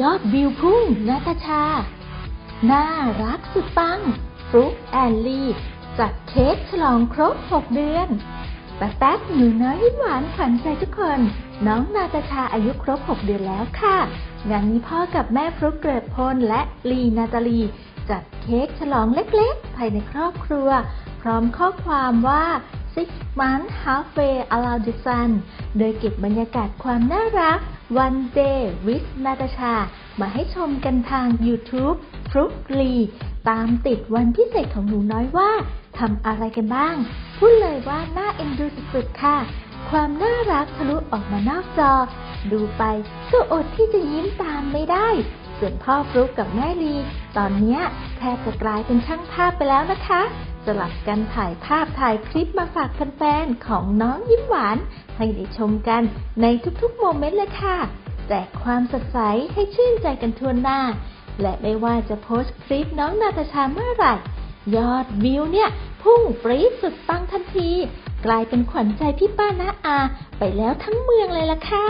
ยอดวิวพุ่งนาตาชา น่ารักสุดปัง ฟลุกแอนลีจัดเค้กฉลองครบ 6 เดือนแป๊บหนูน้อยยิ้มหวานขวัญใจทุกคน น้องนาตาชาอายุครบ 6 เดือนแล้วค่ะ งานนี้พ่อกับแม่ฟลุกเกริดพลและลีนาตาลี จัดเค้กฉลองเล็กๆ ภายในครอบครัว พร้อมข้อความว่า six months halfway around the sun โดยเก็บบรรยากาศความน่ารัก one day with Natasha มาให้ชมกันทาง YouTube ฟลุกลีตามติดวันพิเศษของหนูน้อยว่าทำอะไรกันบ้าง พูดเลยว่าน่าเอ็นดูสุดๆค่ะ ความน่ารักทะลุออกมานอกจอ ดูไปก็อดที่จะยิ้มตามไม่ได้ ส่วนพ่อฟลุกกับแม่ลี ตอนเนี้ยแทบจะกลายเป็นช่างภาพไปแล้วนะคะ สลับกันถ่ายภาพถ่ายคลิปมาฝากแฟนๆของน้องยิ้มหวาน ให้ได้ชมกันในทุกๆโมเมนต์เลยค่ะ แจกความสดใสให้ชื่นใจกันทั่วหน้า และไม่ว่าจะโพสต์คลิปน้องนาตาชาเมื่อไหร่ ยอดวิวเนี่ย พุ่งปรี๊ดสุดปังทันที กลายเป็นขวัญใจพี่ป้าน้าอา ไปแล้วทั้งเมืองเลยล่ะค่ะ